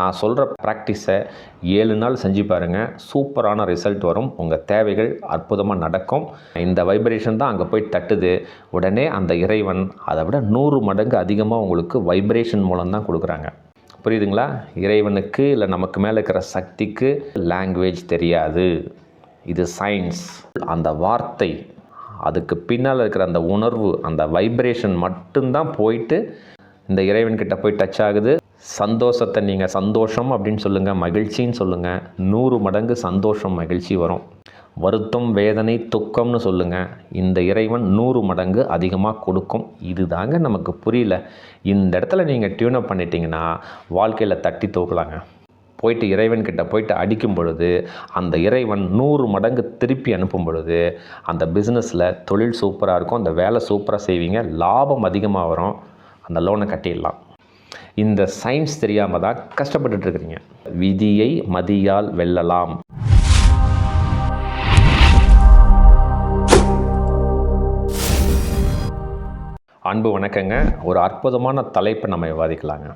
நான் சொல்கிற ப்ராக்டிஸை ஏழு நாள் செஞ்சு பாருங்கள் சூப்பரான ரிசல்ட் வரும். உங்கள் தேவைகள் அற்புதமாக நடக்கும். இந்த வைப்ரேஷன் தான் அங்கே போய் தட்டுது. உடனே அந்த இறைவன் அதை விட நூறு மடங்கு அதிகமாக உங்களுக்கு வைப்ரேஷன் மூலம் தான் கொடுக்குறாங்க. புரியுதுங்களா? இறைவனுக்கு இல்லை நமக்கு மேலே இருக்கிற சக்திக்கு லாங்குவேஜ் தெரியாது. இது சயின்ஸ் அந்த வார்த்தை அதுக்கு பின்னால் இருக்கிற அந்த உணர்வு அந்த வைப்ரேஷன் மட்டும்தான் போயிட்டு இந்த இறைவன்கிட்ட போய் டச் ஆகுது. சந்தோஷத்தை நீங்கள் சந்தோஷம் அப்படின்னு சொல்லுங்கள் மகிழ்ச்சின்னு சொல்லுங்கள் நூறு மடங்கு சந்தோஷம் மகிழ்ச்சி வரும். வருத்தம் வேதனை துக்கம்னு சொல்லுங்கள் இந்த இறைவன் நூறு மடங்கு அதிகமாக கொடுக்கும். இதுதாங்க நமக்கு புரியல. இந்த இடத்துல நீங்கள் டியூனப் பண்ணிட்டீங்கன்னா வாழ்க்கையில் தட்டி தூக்கலாங்க. போயிட்டு இறைவன்கிட்ட போயிட்டு அடிக்கும் பொழுது அந்த இறைவன் நூறு மடங்கு திருப்பி அனுப்பும் பொழுது அந்த பிஸ்னஸில் தொழில் சூப்பராக இருக்கும். அந்த வேலை சூப்பராக செய்வீங்க. லாபம் அதிகமாக வரும். அந்த லோனை கட்டிடலாம். இந்த சயின்ஸ் தெரியாமல் தான் கஷ்டப்பட்டுட்டு இருக்கிறீங்க. விதியை மதியால் வெல்லலாம். அன்பு வணக்கங்க. ஒரு அற்புதமான தலைப்பை நம்ம விவாதிக்கலாங்க.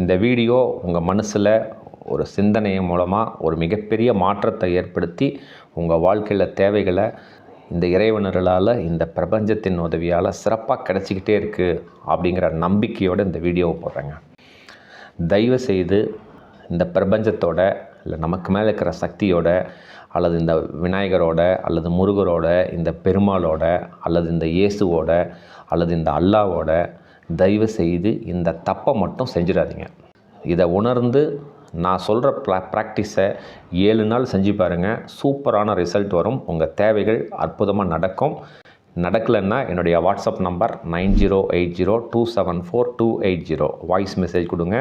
இந்த வீடியோ உங்கள் மனசில் ஒரு சிந்தனை மூலமாக ஒரு மிகப்பெரிய மாற்றத்தை ஏற்படுத்தி உங்கள் வாழ்க்கையில் தேவைகளை இந்த இறைவனர்களால் இந்த பிரபஞ்சத்தின் உதவியால் சிறப்பாக கிடச்சிக்கிட்டே இருக்குது அப்படிங்கிற நம்பிக்கையோடு இந்த வீடியோவை போடுறேங்க. தயவு செய்து இந்த பிரபஞ்சத்தோட இல்லை நமக்கு மேலே இருக்கிற சக்தியோட அல்லது இந்த விநாயகரோட அல்லது முருகரோட இந்த பெருமாளோட அல்லது இந்த இயேசுவோட அல்லது இந்த அல்லாவோட தயவு செய்து இந்த தப்பை மட்டும் செஞ்சிடாதீங்க. இதை உணர்ந்து நான் சொல்கிற ப்ளா ப்ராக்டிஸை ஏழு நாள் செஞ்சு பாருங்கள் சூப்பரான ரிசல்ட் வரும். உங்கள் தேவைகள் அற்புதமாக நடக்கும். நடக்கலைன்னா என்னுடைய WhatsApp number nine zero eight zero two seven four two eight zero. Voice message கொடுங்க.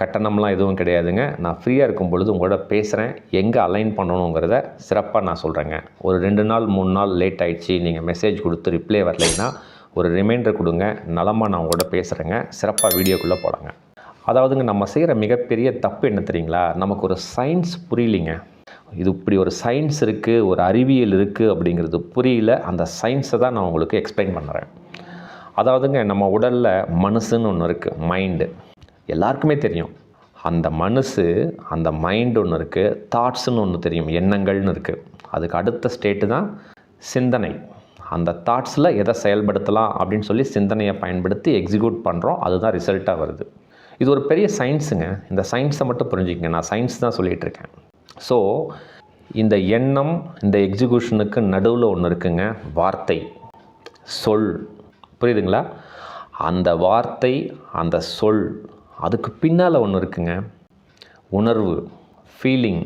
கட்டணம்லாம் எதுவும் கிடையாதுங்க. நான் ஃப்ரீயாக இருக்கும் பொழுது உங்களோட பேசுகிறேன் எங்கே அலைன் பண்ணணுங்கிறத சிறப்பாக நான் சொல்கிறேங்க ஒரு ரெண்டு நாள் மூணு நாள் லேட் ஆகிடுச்சி நீங்கள் மெசேஜ் கொடுத்து ரிப்ளை வரலைன்னா ஒரு ரிமைண்டர் கொடுங்க. நலமாக நான் உங்களோட பேசுகிறேங்க சிறப்பாக வீடியோக்குள்ளே போடாங்க அதாவதுங்க நம்ம செய்கிற மிகப்பெரிய தப்பு என்ன தெரியுங்களா? நமக்கு ஒரு சயின்ஸ் புரியலிங்க. இது இப்படி ஒரு சயின்ஸ் இருக்குது ஒரு அறிவியல் இருக்குது அப்படிங்கிறது புரியல. அந்த சயின்ஸை தான் நான் உங்களுக்கு எக்ஸ்பிளைன் பண்ணுறேன். அதாவதுங்க நம்ம உடலில் மனசுன்னு ஒன்று இருக்குது மைண்டு எல்லாருக்குமே தெரியும். அந்த மனசு அந்த மைண்ட் ஒன்று இருக்குது தாட்ஸுன்னு ஒன்று தெரியும் எண்ணங்கள்னு இருக்குது அதுக்கு அடுத்த ஸ்டேட்டு தான் சிந்தனை. அந்த தாட்ஸில் எதை செயல்படுத்தலாம் அப்படின்னு சொல்லி சிந்தனையை பயன்படுத்தி எக்ஸிக்யூட் பண்ணுறோம் அதுதான் ரிசல்ட்டாக வருது. இது ஒரு பெரிய சயின்ஸுங்க இந்த சயின்ஸை மட்டும் புரிஞ்சுக்கங்க. நான் சயின்ஸ் தான் சொல்லிகிட்ருக்கேன் ஸோ இந்த எண்ணம் இந்த எக்ஸிக்யூஷனுக்கு நடுவில் ஒன்று இருக்குங்க. வார்த்தை. சொல். புரியுதுங்களா? அந்த வார்த்தை அந்த சொல் அதுக்கு பின்னால் ஒன்று இருக்குங்க. உணர்வு. ஃபீலிங்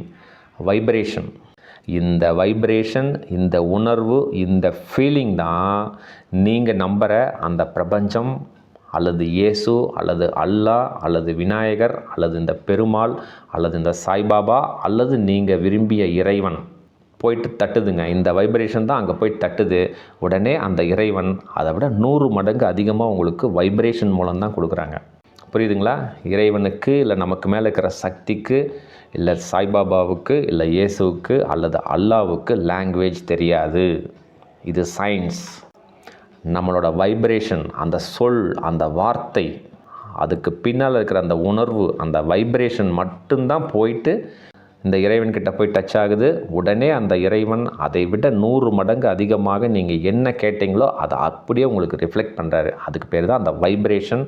வைப்ரேஷன் இந்த வைப்ரேஷன் இந்த உணர்வு இந்த ஃபீலிங் தான் நீங்கள் நம்புகிற அந்த பிரபஞ்சம் அல்லது இயேசு அல்லது அல்லாஹ் அல்லது விநாயகர் அல்லது இந்த பெருமாள் அல்லது இந்த சாய்பாபா அல்லது நீங்கள் விரும்பிய இறைவன். போயிட்டு தட்டுதுங்க. இந்த வைப்ரேஷன் தான் அங்கே போய் தட்டுது. உடனே அந்த இறைவன் அதை விட நூறு மடங்கு அதிகமாக உங்களுக்கு வைப்ரேஷன் மூலம் தான் கொடுக்குறாங்க. புரியுதுங்களா? இறைவனுக்கு இல்லை நமக்கு மேலே இருக்கிற சக்திக்கு இல்லை சாய்பாபாவுக்கு இல்லை இயேசுவுக்கு அல்லது அல்லாவுக்கு லாங்குவேஜ் தெரியாது. இது சயின்ஸ் நம்மளோட வைப்ரேஷன் அந்த சொல் அந்த வார்த்தை அதுக்கு பின்னால் இருக்கிற அந்த உணர்வு அந்த வைப்ரேஷன் மட்டும்தான் போயிட்டு இந்த இறைவன்கிட்ட போய் டச் ஆகுது. உடனே அந்த இறைவன் அதை விட நூறு மடங்கு அதிகமாக நீங்கள் என்ன கேட்டிங்களோ அதை அப்படியே உங்களுக்கு ரிஃப்ளெக்ட் பண்ணுறாரு அதுக்கு பேர் தான் அந்த வைப்ரேஷன்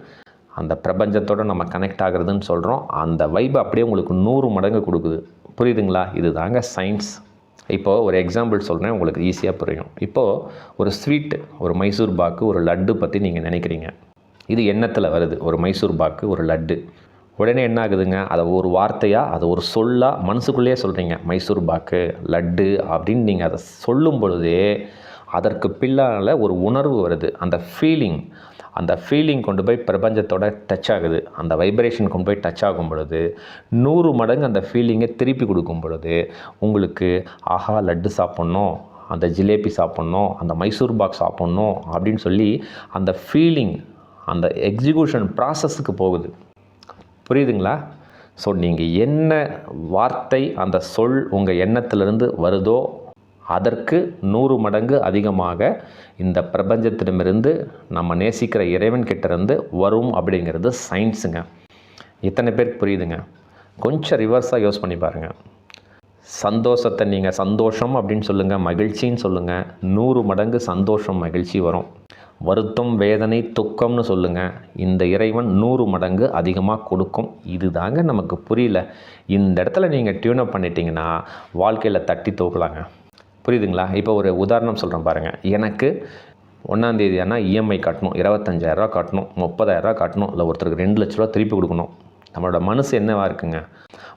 அந்த பிரபஞ்சத்தோடு நம்ம கனெக்ட் ஆகுறதுன்னு சொல்கிறோம் அந்த வைப் அப்படியே உங்களுக்கு நூறு மடங்கு கொடுக்குது. புரியுதுங்களா? இது தாங்க சயின்ஸ் இப்போது ஒரு எக்ஸாம்பிள் சொல்கிறேன் உங்களுக்கு ஈஸியாக புரியும். இப்போது ஒரு ஸ்வீட்டு ஒரு மைசூர் பாக்கு ஒரு லட்டு பற்றி நீங்கள் நினைக்கிறீங்க. இது எண்ணத்தில் வருது. ஒரு மைசூர் பாக்கு ஒரு லட்டு. உடனே என்ன ஆகுதுங்க? அதை ஒரு வார்த்தையாக அதை ஒரு சொல்லாக மனசுக்குள்ளேயே சொல்கிறீங்க மைசூர் பாக்கு லட்டு அப்படின்னு நீங்கள் அதை சொல்லும் பொழுதே அதற்கு பின்னால் ஒரு உணர்வு வருது. அந்த ஃபீலிங் அந்த ஃபீலிங் கொண்டு போய் பிரபஞ்சத்தோட டச் ஆகுது. அந்த வைப்ரேஷன் கொண்டு போய் டச் ஆகும் பொழுது நூறு மடங்கு அந்த ஃபீலிங்கை திருப்பி கொடுக்கும் பொழுது உங்களுக்கு ஆஹா லட்டு சாப்பிட்ணும் அந்த ஜிலேபி சாப்பிட்ணும் அந்த மைசூர் பாக் சாப்பிட்ணும் அப்படின்னு சொல்லி அந்த ஃபீலிங் அந்த எக்ஸிக்யூஷன் ப்ராசஸுக்கு போகுது. புரியுதுங்களா? ஸோ நீங்கள் என்ன வார்த்தை அந்த சொல் உங்கள் எண்ணத்திலிருந்து வருதோ அதற்கு நூறு மடங்கு அதிகமாக இந்த பிரபஞ்சத்திடமிருந்து நம்ம நேசிக்கிற இறைவன் கிட்டேருந்து வரும் அப்படிங்கிறது சயின்ஸுங்க இத்தனை பேருக்கு புரியுதுங்க. கொஞ்சம் ரிவர்ஸாக யோஸ் பண்ணி பாருங்கள் சந்தோஷத்தை நீங்கள் சந்தோஷம் அப்படின்னு சொல்லுங்கள் மகிழ்ச்சின்னு சொல்லுங்கள் நூறு மடங்கு சந்தோஷம் மகிழ்ச்சி வரும். வருத்தம் வேதனை துக்கம்னு சொல்லுங்கள் இந்த இறைவன் நூறு மடங்கு அதிகமாக கொடுக்கும். இது தாங்க நமக்கு புரியல. இந்த இடத்துல நீங்கள் டியூனப் பண்ணிட்டீங்கன்னா வாழ்க்கையில் தட்டி தூக்கலாங்க. புரியுதுங்களா? இப்போ ஒரு உதாரணம் சொல்கிறேன் பாருங்கள் எனக்கு ஒன்றாந்தேதி ஆனால் இஎம்ஐ கட்டணும். இருபத்தஞ்சாயிரரூவா கட்டணும். முப்பதாயிரரூவா கட்டணும். இல்லை ஒருத்தருக்கு ரெண்டு லட்ச ரூபா திருப்பி கொடுக்கணும். நம்மளோட மனசு என்னவாக இருக்குங்க?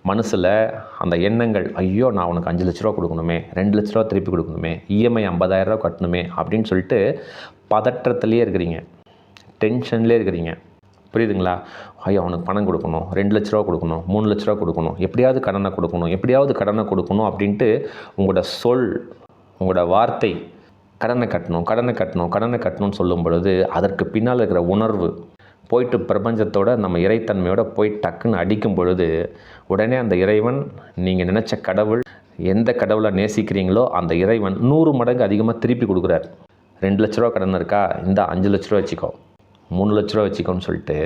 மனசில் அந்த எண்ணங்கள் ஐயோ நான் உனக்கு அஞ்சு லட்ச ரூபா கொடுக்கணுமே ரெண்டு லட்ச ரூபா திருப்பி கொடுக்கணுமே இஎம்ஐ ஐம்பதாயிரரூவா கட்டணுமே அப்படின்னு சொல்லிட்டு பதற்றத்துலேயே இருக்கிறீங்க. டென்ஷன்லேயே இருக்கிறீங்க. புரியுதுங்களா? ஐயோ அவனுக்கு பணம் கொடுக்கணும். ரெண்டு லட்ச ரூபா கொடுக்கணும். மூணு லட்ச ரூபா கொடுக்கணும். எப்படியாவது கடனை கொடுக்கணும். எப்படியாவது கடனை கொடுக்கணும் அப்படின்ட்டு உங்களோட சொல் உங்களோட வார்த்தை கடனை கட்டணும் கடனை கட்டணும் கடனை கட்டணும்னு சொல்லும் பொழுது அதற்கு பின்னால் இருக்கிற உணர்வு போயிட்டு பிரபஞ்சத்தோட நம்ம இறைத்தன்மையோட போய் டக்குன்னு அடிக்கும் பொழுது உடனே அந்த இறைவன் நீங்கள் நினச்ச கடவுள் எந்த கடவுளை நேசிக்கிறீங்களோ அந்த இறைவன் நூறு மடங்கு அதிகமாக திருப்பி கொடுக்குறார். ரெண்டு லட்ச ரூபா கடன் இருக்கா? இந்த அஞ்சு லட்ச ரூபா வச்சுக்கோ. மூணு லட்ச ரூபா வச்சுக்கோன்னு சொல்லிட்டு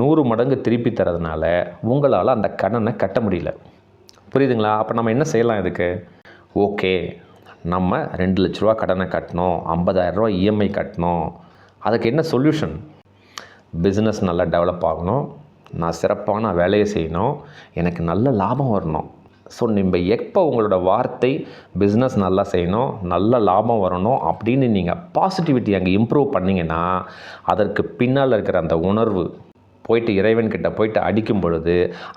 நூறு மடங்கு திருப்பி தரதுனால உங்களால் அந்த கடனை கட்ட முடியல. புரியுதுங்களா? அப்போ நம்ம என்ன செய்யலாம் இதுக்கு? ஓகே நம்ம ரெண்டு லட்ச ரூபா கடனை கட்டணும் ஐம்பதாயிரரூவா இஎம்ஐ கட்டணும். அதுக்கு என்ன சொல்யூஷன்? பிஸ்னஸ் நல்லா டெவலப் ஆகணும் நான் சிறப்பான வேலையை செய்யணும் எனக்கு நல்ல லாபம் வரணும். ஸோ நம்ம எப்போ உங்களோட வார்த்தை பிஸ்னஸ் நல்லா செய்யணும் நல்ல லாபம் வரணும் அப்படின்னு நீங்கள் பாசிட்டிவிட்டி அங்கே இம்ப்ரூவ் பண்ணிங்கன்னா அதற்கு பின்னால் இருக்கிற அந்த உணர்வு போயிட்டு இறைவன்கிட்ட போயிட்டு அடிக்கும் பொழுது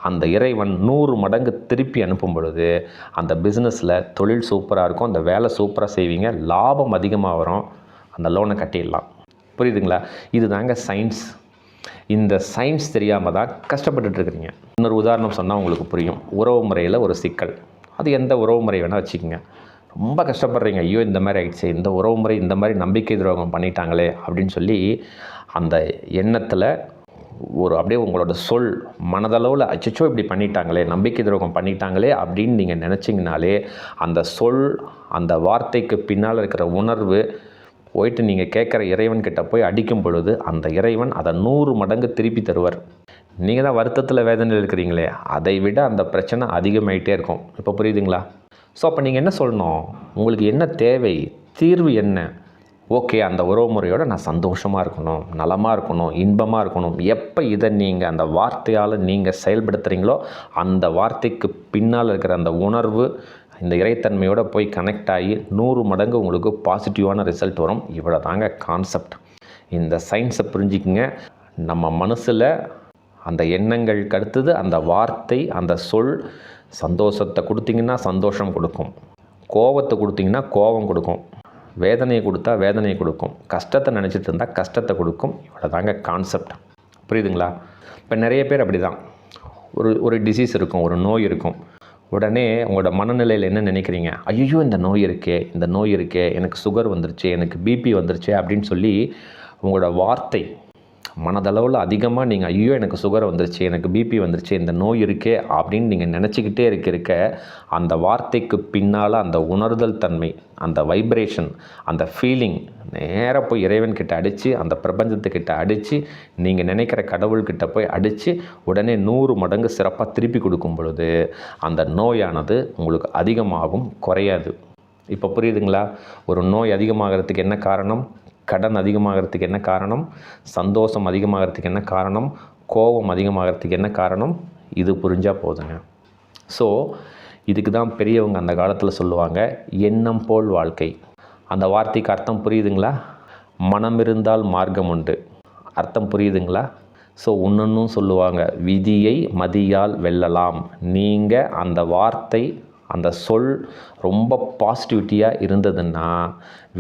அந்த இறைவன் நூறு மடங்கு திருப்பி அனுப்பும் பொழுது அந்த பிஸ்னஸில் தொழில் சூப்பராக இருக்கும் அந்த வேலை சூப்பராக செய்வீங்க லாபம் அதிகமாக வரும் அந்த லோனை கட்டிடலாம். புரியுதுங்களா? இது தாங்க சயின்ஸ் இந்த சயின்ஸ் தெரியாமல் தான் கஷ்டப்பட்டுட்டு இருக்கிறீங்க இன்னொரு உதாரணம் சொன்னால் உங்களுக்கு புரியும். உறவு முறையில் ஒரு சிக்கல். அது எந்த உறவு முறை வேணால் வச்சுக்கோங்க. ரொம்ப கஷ்டப்படுறீங்க. ஐயோ இந்த மாதிரி ஆகிடுச்சு இந்த உறவு முறை இந்த மாதிரி நம்பிக்கை துரோகம் பண்ணிட்டாங்களே அப்படின்னு சொல்லி அந்த எண்ணத்தில் ஒரு அப்படியே உங்களோட சொல் மனதளவில் அச்சச்சோ இப்படி பண்ணிட்டாங்களே நம்பிக்கை துரோகம் பண்ணிட்டாங்களே அப்படின்னு நீங்கள் நினச்சிங்கனாலே அந்த சொல் அந்த வார்த்தைக்கு பின்னால் இருக்கிற உணர்வு போயிட்டு நீங்கள் கேட்குற இறைவன்கிட்ட போய் அடிக்கும் பொழுது அந்த இறைவன் அதை நூறு மடங்கு திருப்பி தருவார். நீங்கள் தான் வருத்தத்தில் வேதனையில் இருக்கிறீங்களே அதை விட அந்த பிரச்சனை அதிகமாயிட்டே இருக்கும். இப்போ புரியுதுங்களா? ஸோ அப்போ நீங்கள் என்ன சொல்லணும்? உங்களுக்கு என்ன தேவை? தீர்வு என்ன? ஓகே அந்த உறவு முறையோடு நான் சந்தோஷமாக இருக்கணும் நலமாக இருக்கணும் இன்பமாக இருக்கணும். எப்போ இதை நீங்கள் அந்த வார்த்தையால் நீங்கள் செயல்படுத்துகிறீங்களோ அந்த வார்த்தைக்கு பின்னால் இருக்கிற அந்த உணர்வு இந்த இறைத்தன்மையோட போய் கனெக்ட் ஆகி நூறு மடங்கு உங்களுக்கு பாசிட்டிவான ரிசல்ட் வரும். இவ்வளோ தாங்க கான்செப்ட் இந்த சயின்ஸை புரிஞ்சுக்கிங்க. நம்ம மனசில் அந்த எண்ணங்களுக்கு அடுத்தது அந்த வார்த்தை அந்த சொல் சந்தோஷத்தை கொடுத்தீங்கன்னா சந்தோஷம் கொடுக்கும். கோபத்தை கொடுத்தீங்கன்னா கோபம் கொடுக்கும். வேதனையை கொடுத்தா வேதனையை கொடுக்கும். கஷ்டத்தை நினச்சிட்டு இருந்தால் கஷ்டத்தை கொடுக்கும். இவ்வளோ தாங்க கான்செப்ட் புரியுதுங்களா? இப்போ நிறைய பேர் அப்படி தான் ஒரு ஒரு டிசீஸ் இருக்கும் ஒரு நோய் இருக்கும். உடனே உங்களோட மனநிலையில் என்ன நினைக்கிறீங்க? ஐயோ இந்த நோய் இருக்கே இந்த நோய் இருக்கே எனக்கு சுகர் வந்துருச்சு எனக்கு பிபி வந்துருச்சு அப்படின்னு சொல்லி உங்களோட வார்த்தை மனதளவில் அதிகமாக நீங்கள் ஐயோ எனக்கு சுகர் வந்துருச்சு எனக்கு பிபி வந்துருச்சு இந்த நோய் இருக்கே அப்படின்னு நீங்கள் நினச்சிக்கிட்டே இருக்க இருக்க அந்த வார்த்தைக்கு பின்னால் அந்த உணர்தல் தன்மை அந்த வைப்ரேஷன் அந்த ஃபீலிங் நேராக போய் இறைவன்கிட்ட அடித்து அந்த பிரபஞ்சத்துக்கிட்ட அடித்து நீங்கள் நினைக்கிற கடவுள்கிட்ட போய் அடித்து உடனே நூறு மடங்கு சிறப்பாக திருப்பி கொடுக்கும் பொழுது அந்த நோயானது உங்களுக்கு அதிகமாகும் குறையாது. இப்போ புரியுதுங்களா? ஒரு நோய் அதிகமாகிறதுக்கு என்ன காரணம்? கடன் அதிகமாகிறதுக்கு என்ன காரணம்? சந்தோஷம் அதிகமாகிறதுக்கு என்ன காரணம்? கோபம் அதிகமாகிறதுக்கு என்ன காரணம்? இது புரிஞ்சால் போதுங்க. ஸோ இதுக்கு தான் பெரியவங்க அந்த காலத்தில் சொல்லுவாங்க எண்ணம் போல் வாழ்க்கை. அந்த வார்த்தைக்கு அர்த்தம் புரியுதுங்களா? மனம் இருந்தால் மார்க்கம் உண்டு. அர்த்தம் புரியுதுங்களா? ஸோ ஒன்றொன்றும் சொல்லுவாங்க விதியை மதியால் வெல்லலாம். நீங்கள் அந்த வார்த்தை அந்த சொல் ரொம்ப பாசிட்டிவிட்டியாக இருந்ததுன்னா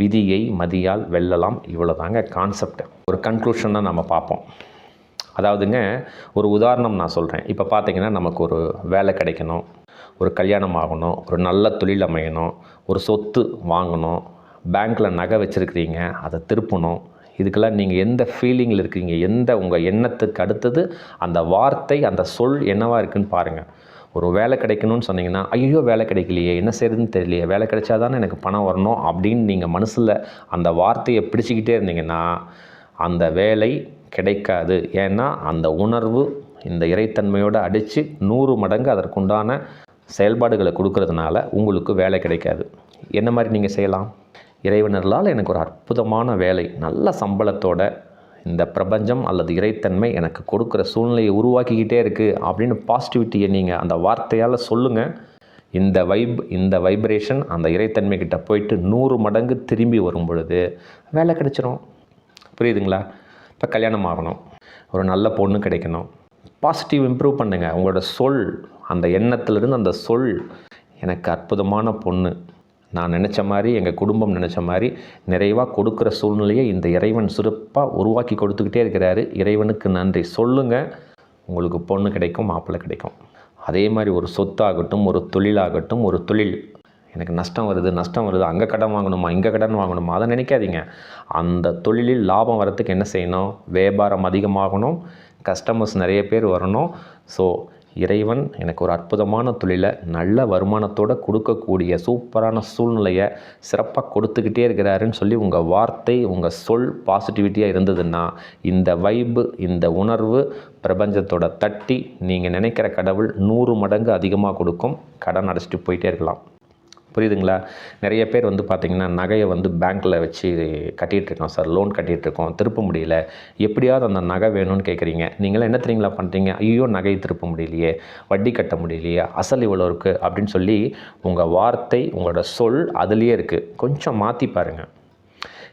விதியை மதியால் வெல்லலாம். இவ்வளோ தாங்க கான்செப்ட் ஒரு கன்க்ளூஷனாக நம்ம பார்ப்போம். அதாவதுங்க ஒரு உதாரணம் நான் சொல்கிறேன் இப்போ பார்த்தீங்கன்னா நமக்கு ஒரு வேலை கிடைக்கணும் ஒரு கல்யாணம் ஆகணும் ஒரு நல்ல தொழில் அமையணும் ஒரு சொத்து வாங்கணும் பேங்க்கில் நகை வச்சுருக்கிறீங்க அதை திருப்பணும். இதுக்கெல்லாம் நீங்கள் எந்த ஃபீலிங்கில் இருக்கீங்க? எந்த உங்கள் எண்ணத்துக்கு அடுத்தது? அந்த வார்த்தை அந்த சொல் என்னவாக இருக்குன்னு பாருங்கள் ஒரு வேலை கிடைக்கணும்னு சொன்னீங்கன்னா ஐயோ வேலை கிடைக்கலையே என்ன செய்யறதுன்னு தெரியலையே வேலை கிடைச்சாதானே எனக்கு பணம் வரணும் அப்படின்னு நீங்கள் மனசில் அந்த வார்த்தையை பிடிச்சிக்கிட்டே இருந்தீங்கன்னா அந்த வேலை கிடைக்காது. ஏன்னா அந்த உணர்வு இந்த இறைத்தன்மையோடு அடித்து நூறு மடங்கு அதற்குண்டான செயல்பாடுகளை கொடுக்கறதுனால உங்களுக்கு வேலை கிடைக்காது. என்ன மாதிரி நீங்கள் செய்யலாம்? இறைவனர்களால் எனக்கு ஒரு அற்புதமான வேலை நல்ல சம்பளத்தோட இந்த பிரபஞ்சம் அல்லது இறைத்தன்மை எனக்கு கொடுக்குற சூழ்நிலையை உருவாக்கிக்கிட்டே இருக்குது அப்படின்னு பாசிட்டிவிட்டியை நீங்கள் அந்த வார்த்தையால் சொல்லுங்கள் இந்த வைப் இந்த வைப்ரேஷன் அந்த இறைத்தன்மை கிட்ட போயிட்டு நூறு மடங்கு திரும்பி வரும் பொழுது வேலை கிடைச்சிரும். புரியுதுங்களா? இப்போ கல்யாணம் ஆகணும். ஒரு நல்ல பொண்ணு கிடைக்கணும். பாசிட்டிவ் இம்ப்ரூவ் பண்ணுங்கள் உங்களோட சொல் அந்த எண்ணத்திலிருந்து அந்த சொல் எனக்கு அற்புதமான பொண்ணு. நான் நினச்ச மாதிரி எங்கள் குடும்பம் நினச்ச மாதிரி நிறைவாக கொடுக்குற சூழ்நிலையை இந்த இறைவன் சிறப்பாக உருவாக்கி கொடுத்துக்கிட்டே இருக்கிறாரு. இறைவனுக்கு நன்றி. சொல்லுங்கள் உங்களுக்கு பொண்ணு கிடைக்கும் மாப்பிள்ளை கிடைக்கும். அதே மாதிரி ஒரு சொத்தாகட்டும் ஒரு தொழிலாகட்டும் ஒரு தொழில். எனக்கு நஷ்டம் வருது நஷ்டம் வருது. அங்கே கடன் வாங்கணுமா இங்கே கடன் வாங்கணுமா? அதை நினைக்காதீங்க. அந்த தொழிலில் லாபம் வரத்துக்கு என்ன செய்யணும்? வியாபாரம் அதிகமாகணும். கஸ்டமர்ஸ் நிறைய பேர் வரணும். ஸோ இறைவன் எனக்கு ஒரு அற்புதமான தொழிலை நல்ல வருமானத்தோடு கொடுக்கக்கூடிய சூப்பரான சூழ்நிலையை சிறப்பாக கொடுத்துக்கிட்டே இருக்கிறாருன்னு சொல்லி உங்கள் வார்த்தை உங்கள் சொல் பாசிட்டிவிட்டியாக இருந்ததுன்னா இந்த வைப்பு இந்த உணர்வு பிரபஞ்சத்தோட தட்டி நீங்கள் நினைக்கிற கடவுள் நூறு மடங்கு அதிகமாக கொடுக்கும். கடன் அடைச்சிட்டு போயிட்டே இருக்கலாம். புரியுதுங்களா? நிறைய பேர் வந்து பார்த்திங்கன்னா நகையை வந்து பேங்க்கில் வச்சு கட்டிகிட்டு இருக்கோம் சார். லோன் கட்டிகிட்டு இருக்கோம் திருப்ப முடியல. எப்படியாவது அந்த நகை வேணும்னு கேட்குறீங்க. நீங்களாம் என்ன தெரியுங்களா பண்ணுறீங்க? ஐயோ நகையை திருப்ப முடியலையே. வட்டி கட்ட முடியலையே. அசல் இவ்வளோ இருக்குது அப்படின்னு சொல்லி உங்கள் வார்த்தை உங்களோட சொல் அதுலேயே இருக்குது கொஞ்சம் மாற்றி பாருங்கள்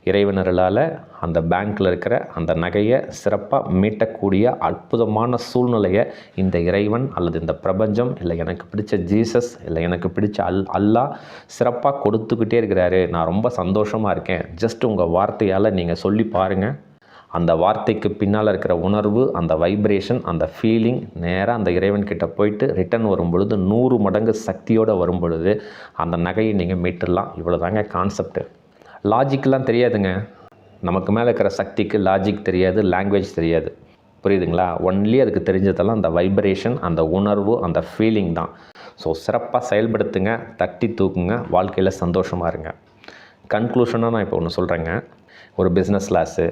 இறைவனர்களால் அந்த பேங்க்கில் இருக்கிற அந்த நகையை சிறப்பாக மீட்டக்கூடிய அற்புதமான சூழ்நிலையை இந்த இறைவன் அல்லது இந்த பிரபஞ்சம் இல்லை எனக்கு பிடிச்ச ஜீசஸ் இல்லை எனக்கு பிடிச்ச அல் அல்லாஹ் சிறப்பாக கொடுத்துக்கிட்டே இருக்கிறாரு. நான் ரொம்ப சந்தோஷமாக இருக்கேன். ஜஸ்ட் உங்கள் வார்த்தையால் நீங்கள் சொல்லி பாருங்கள் அந்த வார்த்தைக்கு பின்னால் இருக்கிற உணர்வு அந்த வைப்ரேஷன் அந்த ஃபீலிங் நேராக அந்த இறைவன் கிட்ட போயிட்டு ரிட்டன் வரும் பொழுது நூறு மடங்கு சக்தியோடு வரும் பொழுது அந்த நகையை நீங்கள் மீட்டுடலாம். இவ்வளோ தாங்க கான்செப்ட்டு லாஜிக்கெலாம் தெரியாதுங்க. நமக்கு மேலே இருக்கிற சக்திக்கு லாஜிக் தெரியாது லாங்குவேஜ் தெரியாது. புரியுதுங்களா? ஒன்லி அதுக்கு தெரிஞ்சதெல்லாம் அந்த வைப்ரேஷன் அந்த உணர்வு அந்த ஃபீலிங் தான். ஸோ சிறப்பாக செயல்படுத்துங்க தட்டி தூக்குங்க வாழ்க்கையில் சந்தோஷமாக இருங்க. கன்க்ளூஷனாக நான் இப்போ ஒன்று சொல்கிறேங்க ஒரு பிஸ்னஸ் லாஸு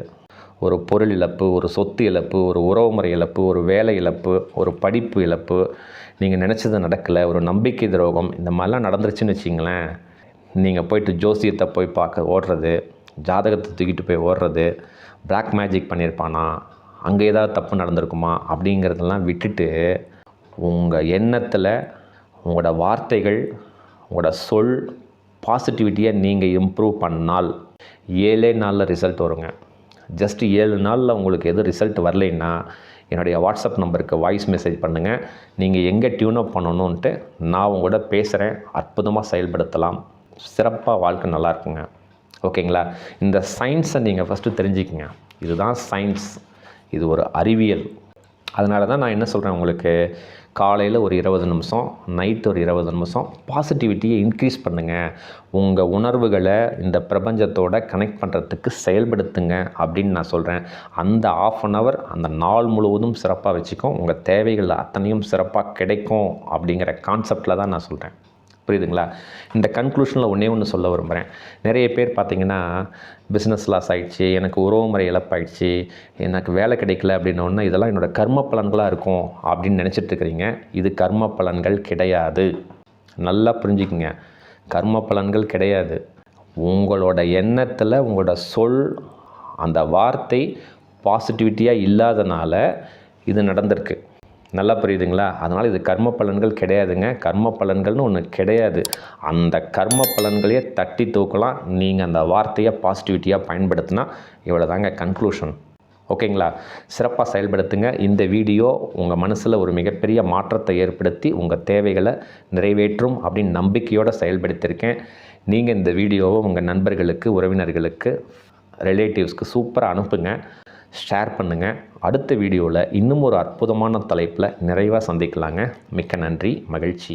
ஒரு பொருள் இழப்பு ஒரு சொத்து இழப்பு ஒரு உறவுமுறை இழப்பு ஒரு வேலை இழப்பு ஒரு படிப்பு இழப்பு நீங்கள் நினச்சது நடக்கலை ஒரு நம்பிக்கை துரோகம் இந்த மாதிரிலாம் நடந்துருச்சுன்னு வச்சிங்களேன் நீங்கள் போயிட்டு ஜோசியத்தை போய் பார்க்க ஓடுறது ஜாதகத்தை தூக்கிட்டு போய் ஓடுறது பிளாக் மேஜிக் பண்ணியிருப்பானா அங்கே ஏதாவது தப்பு நடந்திருக்குமா அப்படிங்கிறதெல்லாம் விட்டுட்டு உங்கள் எண்ணத்தில் உங்களோட வார்த்தைகள் உங்களோட சொல் பாசிட்டிவிட்டியை நீங்கள் இம்ப்ரூவ் பண்ணால் ஏழே நாளில் ரிசல்ட் வருங்க. ஜஸ்ட்டு ஏழு நாளில் உங்களுக்கு எதுவும் ரிசல்ட் வரலைன்னா என்னுடைய வாட்ஸ்அப் நம்பருக்கு வாய்ஸ் மெசேஜ் பண்ணுங்கள் நீங்கள் எங்கே டியூனப் பண்ணணுன்ட்டு நான் உங்களோட பேசுகிறேன் அற்புதமாக செயல்படுத்தலாம். சிறப்பாக வாழ்க்கை நல்லா இருக்குங்க. ஓகேங்களா? இந்த சயின்ஸை நீங்கள் ஃபஸ்ட்டு தெரிஞ்சுக்குங்க. இதுதான் சயின்ஸ் இது ஒரு அறிவியல். அதனால தான் நான் என்ன சொல்கிறேன் உங்களுக்கு? காலையில் ஒரு இருபது நிமிஷம் நைட் ஒரு இருபது நிமிஷம் பாசிட்டிவிட்டியை இன்க்ரீஸ் பண்ணுங்கள் உங்கள் உணர்வுகளை இந்த பிரபஞ்சத்தோட கனெக்ட் பண்ணுறதுக்கு செயல்படுத்துங்க அப்படின்னு நான் சொல்கிறேன் அந்த ஆஃப் அன் ஹவர் அந்த நாள் முழுவதும் சிறப்பாக வச்சுக்கும் உங்கள் தேவைகள் அத்தனையும் சிறப்பாக கிடைக்கும் அப்படிங்கிற கான்செப்டில் தான் நான் சொல்கிறேன் புரியுதுங்களா? இந்த கன்க்ளூஷனில் ஒன்றே ஒன்று சொல்ல விரும்புகிறேன் நிறைய பேர் பார்த்திங்கன்னா பிஸ்னஸ் லாஸ் ஆகிடுச்சு எனக்கு உறவுமுறை இழப்பாயிடுச்சு எனக்கு வேலை கிடைக்கல அப்படின்னோடனே இதெல்லாம் என்னோடய கர்ம பலன்களாக இருக்கும் அப்படின்னு நினச்சிட்டு இருக்கிறீங்க. இது கர்ம பலன்கள் கிடையாது. நல்லா புரிஞ்சுக்குங்க. கர்ம பலன்கள் கிடையாது. உங்களோட எண்ணத்தில் உங்களோட சொல் அந்த வார்த்தை பாசிட்டிவிட்டியாக இல்லாதனால இது நடந்திருக்கு. நல்லா புரியுதுங்களா? அதனால் இது கர்ம பலன்கள் கிடையாதுங்க. கர்ம பலன்கள்னு ஒன்று கிடையாது. அந்த கர்ம பலன்களையே தட்டி தூக்கலாம். நீங்கள் அந்த வார்த்தையை பாசிட்டிவிட்டியாக பயன்படுத்தினா இவ்வளோ தாங்க கன்க்ளூஷன் ஓகேங்களா? சிறப்பாக செயல்படுத்துங்க. இந்த வீடியோ உங்கள் மனசில் ஒரு மிகப்பெரிய மாற்றத்தை ஏற்படுத்தி உங்கள் தேவைகளை நிறைவேற்றும் அப்படின்னு நம்பிக்கையோடு செயல்படுத்தியிருக்கேன் நீங்கள் இந்த வீடியோவை உங்கள் நண்பர்களுக்கு உறவினர்களுக்கு ரிலேட்டிவ்ஸ்க்கு சூப்பராக அனுப்புங்க. ஷேர் பண்ணுங்கள் அடுத்த வீடியோவில் இன்னும் ஒரு அற்புதமான தலைப்பில் நிறைவாக சந்திக்கலாங்க. மிக்க நன்றி மகிழ்ச்சி.